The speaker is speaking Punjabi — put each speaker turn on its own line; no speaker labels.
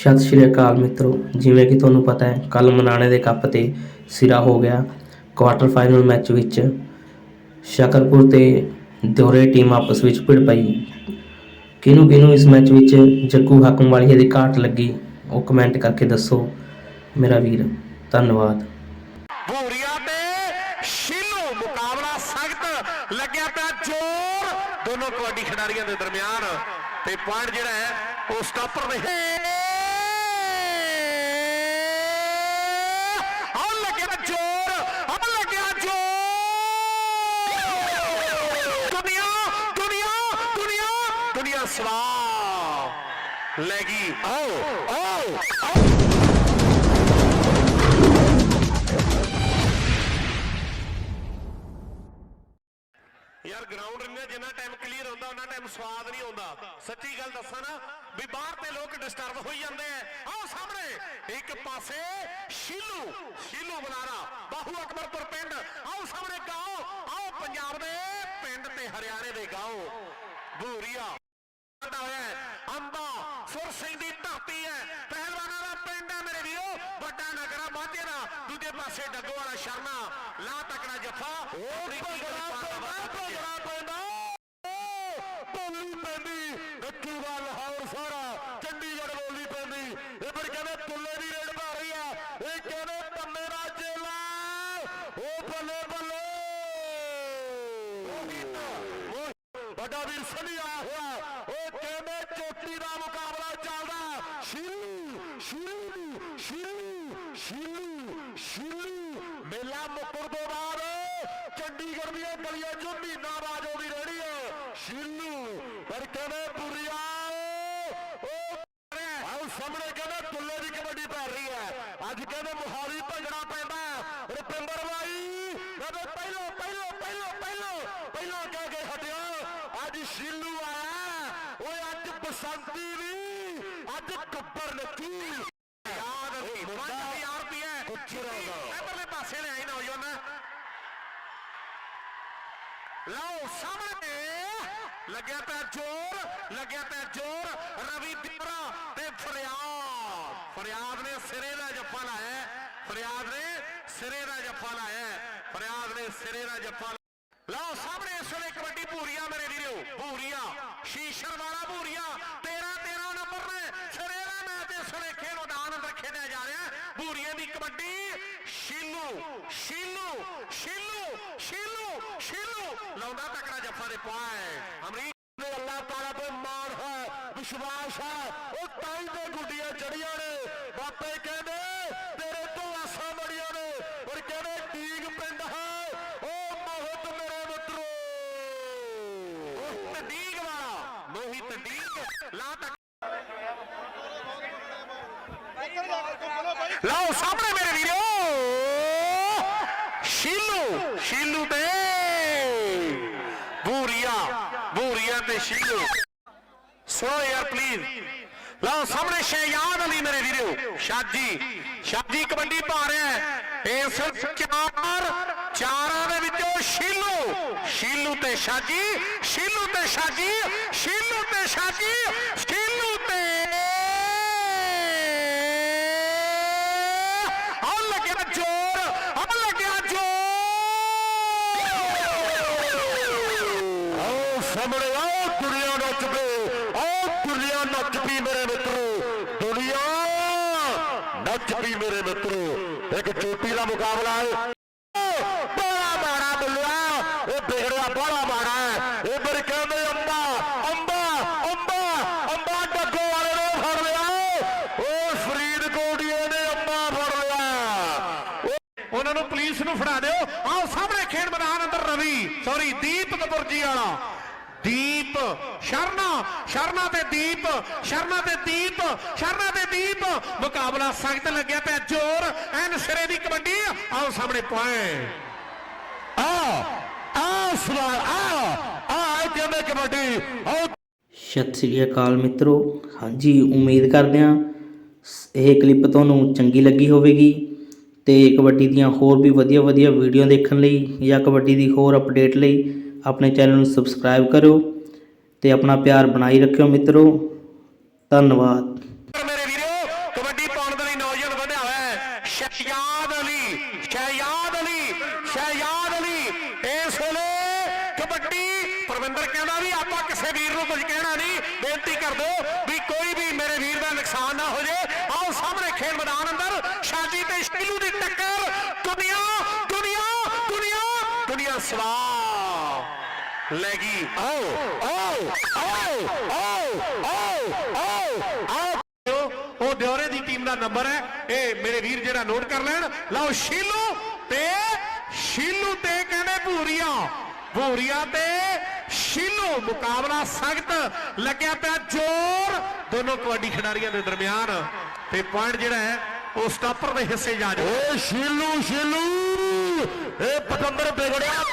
ਸਤਿ ਸ਼੍ਰੀ ਅਕਾਲ ਮਿੱਤਰੋ, ਜਿਵੇਂ ਕਿ ਤੁਹਾਨੂੰ ਪਤਾ ਹੈ ਕੱਲ ਮਨਾਣੇ ਦੇ ਕੱਪ ਤੇ ਸਿਰਾ ਹੋ ਗਿਆ ਕੁਆਟਰ ਫਾਈਨਲ ਮੈਚ ਵਿੱਚ। ਸ਼ਕਰਪੁਰ ਤੇ ਦੋਰੇ ਟੀਮ ਆਪਸ ਵਿੱਚ ਭਿੜ ਪਈ। ਕਿਹਨੂੰ ਕਿਹਨੂੰ ਇਸ ਮੈਚ ਵਿੱਚ ਜੱਗੂ ਹਾਕਮ ਵਾਲੀ ਦੀ ਘਾਟ ਲੱਗੀ, ਉਹ ਕਮੈਂਟ ਕਰਕੇ ਦੱਸੋ। ਮੇਰਾ ਵੀਰ, ਧੰਨਵਾਦ।
ਭੂਰੀਆ ਤੇ ਸ਼ੀਲੂ ਮੁਕਾਬਲਾ ਸਖਤ, ਲੱਗਿਆ ਪਿਆ ਜ਼ੋਰ। ਦੋਨੋਂ ਕਬੱਡੀ ਖਿਡਾਰੀਆਂ ਦੇ ਦਰਮਿਆਨ, ਤੇ ਪੁਆਇੰਟ ਜਿਹੜਾ ਹੈ, ਉਹ ਸਟਾਪਰ ਨੇ ਦੁਨੀਆ ਸਵਾ ਲੈ ਗਈ। ਆਓ ਆਓ ਆਓ। ਯਾਰ ਗਰਾਊਂਡ ਰਿੰਗ ਜਿੰਨਾ ਟਾਈਮ ਕਲੀਅਰ ਹੁੰਦਾ ਉਹਨਾਂ ਟਾਈਮ ਸਵਾਦ ਨਹੀਂ ਆਉਂਦਾ। ਸੱਚੀ ਗੱਲ ਦੱਸਾਂ ਨਾ ਵੀ ਬਾਹਰ ਤੇ ਲੋਕ ਡਿਸਟਰਬ ਹੋਈ ਜਾਂਦੇ ਆ। ਆਓ ਸਾਹਮਣੇ ਇੱਕ ਪਾਸੇ ਸ਼ੀਲੂ ਸ਼ੀਲੂ ਬੁਲਾਰਾ ਬਾਹੂ ਅਕਬਰਪੁਰ ਪਿੰਡ ਆਓ ਸਾਹਮਣੇ ਗਾਓ ਆਓ ਪੰਜਾਬ ਦੇ ਪਿੰਡ ਤੇ ਹਰਿਆਣੇ ਦੇ ਗਾਓ ਭੂਰੀਆ ਵੱਡਾ ਹੋਇਆ ਹੈ। ਅੰਬਾ ਸੁਰ ਸਿੰਘ ਦੀ ਧਰਤੀ ਹੈ ਪਹਿਲਵਾਨਾਂ ਦਾ ਪਿੰਡ ਹੈ ਮੇਰੇ ਵੀਰੋ ਵੱਡਾ ਨਗਰਾ ਮਾਝੇ ਦਾ ਦੂਜੇ ਪਾਸੇ ਡੱਗੋ ਵਾਲਾ ਸ਼ਰਮਾ। ਲਾ ਤਕੜਾ ਜੱਫਾ। ਉਹ ਭਗੜਾ ਪੈਂਦਾ ਭਗੜਾ ਪੈਂਦਾ। ਬੋਲੀ ਪੈਂਦੀ। ਗੱਜੂਗਾ ਲਾਹੌਰ ਸਾਰਾ। ਚੰਡੀਗੜ੍ਹ ਬੋਲੀ ਪੈਂਦੀ। ਇਹ ਫਿਰ ਕਹਿੰਦੇ ਤੁੱਲੇ ਦੀ ਰੇਡ ਪਾ ਰਹੀ ਆ। ਇਹ ਕਹਿੰਦੇ ਪੰਨੇ ਦਾ ਚੇਲਾ। ਉਹ ਬੱਲੇ ਬੱਲੇ। ਵੱਡਾ ਵੀਰ ਸਨੀ ਆਇਆ ਹੋਇਆ। ਉਹ ਕਹਿੰਦੇ ਚੋਟੀ ਦਾ ਮੁਕਾਬਲਾ ਚੱਲਦਾ। ਸ਼ੀਲੂ ਸ਼ੀਲੂ ਸ਼ੀਲੂ ਸ਼ੀਲੂ ਮੇਲਾ ਮੁੱਕਰ ਤੋਂ ਬਾਅਦ ਚੰਡੀਗੜ੍ਹ ਦੀਆਂ ਗਲੀਆਂ 'ਚ ਮਹੀਨਾ ਬਾਅਦ ਉਹਦੀ ਰੇੜੀ ਹੈ ਸ਼ੀਲੂ ਪਰ ਕਹਿੰਦੇ ਪੁਰੀਆ ਉਹ ਸਾਹਮਣੇ ਕਹਿੰਦੇ ਤੁੱਲੇ ਦੀ ਕਬੱਡੀ ਪੈ ਰਹੀ ਹੈ ਅੱਜ ਕਹਿੰਦੇ ਮੁਹਾਰੀ ਭੰਗੜਾ ਪੈਂਦਾ। ਰੁਪਿੰਦਰ ਬਾਈ ਕਹਿੰਦੇ ਪਹਿਲੋ ਪਹਿਲੋ ਪਹਿਲੋ ਪਹਿਲੋ ਪਹਿਲੋ ਕਹਿ ਕੇ ਹਟਿਓ। ਅੱਜ ਸ਼ੀਲੂ ਆਇਆ ਓਏ ਅੱਜ ਬਸੰਤੀ ਵੀ ਅੱਜ ਕੱਪਰ ਨੱਚੂ। ਯਾਦ ਅਸੀਂ ਇਧਰਲੇ ਪਾਸੇ ਲੈ ਆਈ ਨੌਜਵਾਨ। ਲਓ, ਸਾਹਮਣੇ ਲੱਗਿਆ ਪਿਆ ਜ਼ੋਰ, ਲੱਗਿਆ ਪਿਆ ਜ਼ੋਰ। ਰਵੀ ਦਿਪਰਾ ਤੇ ਫਰਿਆਦ। ਫਰਿਆਦ ਨੇ ਸਿਰੇ ਦਾ ਜੱਫਾ ਲਾਇਆ ਫਰਿਆਦ ਨੇ ਸਿਰੇ ਦਾ ਜੱਫਾ ਲਾਇਆ ਫਰਿਆਦ ਨੇ ਸਿਰੇ ਦਾ ਜੱਫਾ ਲਓ, ਸਾਹਮਣੇ ਇਸ ਵੇਲੇ ਕਬੱਡੀ ਭੂਰੀਆ ਮੇਰੇ ਵੀਰੋ, ਭੂਰੀਆ। ਸ਼ੀਸ਼ਰ ਵਾਲਾ ਭੂਰੀਆ 13 13 ਨੰਬਰ ਨੇ ਸਿਰੇ ਦਾ ਮੈਚ ਇਸ ਵੇਲੇ ਖੇਡ ਮੈਦਾਨ ਅੰਦਰ ਖੇਡਿਆ ਜਾ ਰਿਹਾ ਹੈ। ਭੂਰੀਏ ਦੀ ਕਬੱਡੀ ਸ਼ੀਲੂ ਸ਼ੀਲੂ ਸ਼ੀਲੂ ਸ਼ੀਲੂ ਸ਼ੀਲੂ ਲਾਉਂਦਾ ਤਕੜਾ ਜੱਫਾ ਦੇ ਪਾਏ। ਅਮਰੀਕ ਨੇ ਅੱਲਾਹ ਤਾਲਾ ਤੇ ਮਾਣ ਹੈ ਵਿਸ਼ਵਾਸ ਹੈ। ਉਹ ਤਾਈ ਦੇ ਗੁੱਡੀਆਂ ਚੜੀਆਂ ਨੇ। ਬਾਪੇ ਕਹਿੰਦੇ ਤੇਰੇ ਤੋਂ ਆਸਾਂ ਬੜੀਆਂ ਨੇ। ਪਰ ਕਹਿੰਦੇ ਟੀਕ ਪਿੰਡ ਹੈ। ਉਹ ਮੋਹਿਤ ਮੇਰੇ ਮਿੱਤਰੋ ਉਹ ਤਡੀਕ ਵਾਲਾ ਮੋਹਿਤ ਡੀਕ ਲਾ ਬੂਰੀਆ ਤੇ ਸ਼ੀਲੂ ਸੁਣੋ ਯਾਰ ਲਓ ਸਾਹਮਣੇ ਸ਼ਹਿਯਾਦ ਅਲੀ ਮੇਰੇ ਵੀਰੋ ਸ਼ਾਜੀ ਸ਼ਾਜੀ ਕਬੱਡੀ ਪਾ ਰਿਹਾ ਹੈ ਇਸ ਚਾਰ ਚਾਰਾਂ ਦੇ ਵਿੱਚੋਂ ਸ਼ੀਲੂ ਸ਼ੀਲੂ ਤੇ ਸ਼ਾਜੀ ਸ਼ੀਲੂ ਤੇ ਸ਼ਾਜੀ ਸ਼ੀਲੂ ਤੇ ਸ਼ਾਜੀ ਸ਼ੀਲੂ ਸਾਹਮਣੇ ਆਓ ਦੁਨੀਆ ਨੱਚ ਪਈ ਆਓ ਦੁਨੀਆ ਨੱਚ ਪਈ ਮੇਰੇ ਮਿੱਤਰੋ। ਦੁਨੀਆ ਨੱਚ ਪਈ ਮੇਰੇ ਮਿੱਤਰੋ। ਇੱਕ ਚੋਟੀ ਦਾ ਮੁਕਾਬਲਾ ਹੈ। ਬੜਾ ਮਾਰਾ ਬੁੱਲਿਆ। ਇਹ ਬਿਗੜਿਆ ਬੜਾ ਮਾਰਾ ਹੈ। ਇਹ ਪਰ ਕਹਿੰਦੇ ਅੰਬਾ ਅੰਬਾ ਅੰਬਾ ਅੰਬਾ ਡੱਗੋ ਵਾਲੇ ਨੇ ਫੜ ਲਿਆ। ਉਹ ਫਰੀਦਕੋਟੀਏ ਨੇ ਅੰਬਾ ਫੜ ਲਿਆ। ਉਹਨਾਂ ਨੂੰ ਪੁਲਿਸ ਨੂੰ ਫੜਾ ਦਿਓ। ਆਓ ਸਾਹਮਣੇ ਖੇਡ ਮੈਦਾਨ ਅੰਦਰ ਰਵੀ ਸੌਰੀ ਦੀਪ ਕਪੁਰਜੀ ਵਾਲਾ। ਦੀਪ, ਸ਼ਰਨਾ ਸ਼ਰਨਾ ਤੇ ਦੀਪ, ਸ਼ਰਨਾ ਤੇ ਦੀਪ, ਸ਼ਰਨਾ ਤੇ ਦੀਪ। ਮੁਕਾਬਲਾ ਸਖਤ ਲੱਗਿਆ ਪਿਆ ਜ਼ੋਰ, ਐਨ ਸਿਰੇ ਦੀ ਕਬੱਡੀ। ਆਓ ਸਾਹਮਣੇ ਪੁਆਇੰਟ। ਆ ਆ ਸਵਾਲ, ਆ ਆ ਕਹਿੰਦੇ ਕਬੱਡੀ। ਆਓ।
ਸਤਿ ਸ਼੍ਰੀ ਅਕਾਲ ਮਿੱਤਰੋ। ਹਾਂਜੀ, ਉਮੀਦ ਕਰਦੇ ਹਾਂ ਇਹ ਕਲਿੱਪ ਤੁਹਾਨੂੰ ਚੰਗੀ ਲੱਗੀ ਹੋਵੇਗੀ ਤੇ ਕਬੱਡੀ ਦੀਆਂ ਹੋਰ ਵੀ ਵਧੀਆ ਵਧੀਆ ਵੀਡੀਓ ਦੇਖਣ ਲਈ ਜਾਂ ਕਬੱਡੀ ਦੀ ਹੋਰ ਅਪਡੇਟ ਲਈ ਆਪਣੇ ਚੈਨਲ ਨੂੰ ਸਬਸਕ੍ਰਾਈਬ ਕਰੋ ਤੇ ਆਪਣਾ ਪਿਆਰ ਬਣਾਈ ਰੱਖਿਓ ਮਿੱਤਰੋ। ਧੰਨਵਾਦ।
ਮੇਰੇ ਵੀਰੋ, ਕਬੱਡੀ ਪਾਉਣ ਦੇ ਲਈ ਨੌਜਵਾਨ ਵਧਿਆ ਹੋਇਆ ਹੈ। ਸ਼ਹਿਜਾਦ ਅਲੀ ਸ਼ਹਿਜਾਦ ਅਲੀ ਸ਼ਹਿਜਾਦ ਅਲੀ। ਇਸ ਵੇਲੇ ਕਬੱਡੀ, ਪ੍ਰਵਿੰਦਰ ਕਹਿੰਦਾ ਵੀ ਆਪਾਂ ਕਿਸੇ ਵੀਰ ਨੂੰ ਕੁਝ ਕਹਿਣਾ ਨਹੀਂ, ਬੇਨਤੀ ਕਰ ਦਿਓ ਵੀ ਕੋਈ ਵੀ ਮੇਰੇ ਵੀਰ ਦਾ ਨੁਕਸਾਨ ਨਾ ਹੋ ਜੇ। ਆਓ ਸਾਹਮਣੇ ਖੇਡ ਮੈਦਾਨ ਅੰਦਰ, ਸ਼ਾਦੀ ਤੇ ਸ਼ੀਲੂ ਦੀ ਟੱਕਰ। ਦੁਨੀਆ ਦੁਨੀਆ ਦੁਨੀਆ ਦੁਨੀਆ ਸਵਾਰ ਲੈ ਗਈ। ਆਓ ਆਓ ਆਓ ਆਓ ਆਓ ਆਓ ਆਓ। ਉਹ ਦਿਉਰੇ ਦੀ ਟੀਮ ਦਾ ਨੰਬਰ ਹੈ। ਇਹ ਮੇਰੇ ਵੀਰ ਜਿਹੜਾ ਨੋਟ ਕਰ ਲੈਣ। ਲਓ ਸ਼ੀਲੂ ਤੇ ਸ਼ੀਲੂ ਤੇ ਕਹਿੰਦੇ ਭੂਰੀਆ। ਭੂਰੀਆ ਤੇ ਸ਼ੀਲੂ ਮੁਕਾਬਲਾ ਸਖਤ ਲੱਗਿਆ ਪਿਆ ਜ਼ੋਰ। ਦੋਨੋਂ ਕਬੱਡੀ ਖਿਡਾਰੀਆਂ ਦੇ ਦਰਮਿਆਨ। ਤੇ ਪੁਆਇੰਟ ਜਿਹੜਾ ਹੈ ਉਹ ਸਟਾਪਰ ਦੇ ਹਿੱਸੇ ਜਾ ਜਾਓ ਏ ਸ਼ੀਲੂ ਸ਼ੀਲੂ ਇਹ ਪਤੰਦਰ ਵਿਗੜਿਆ।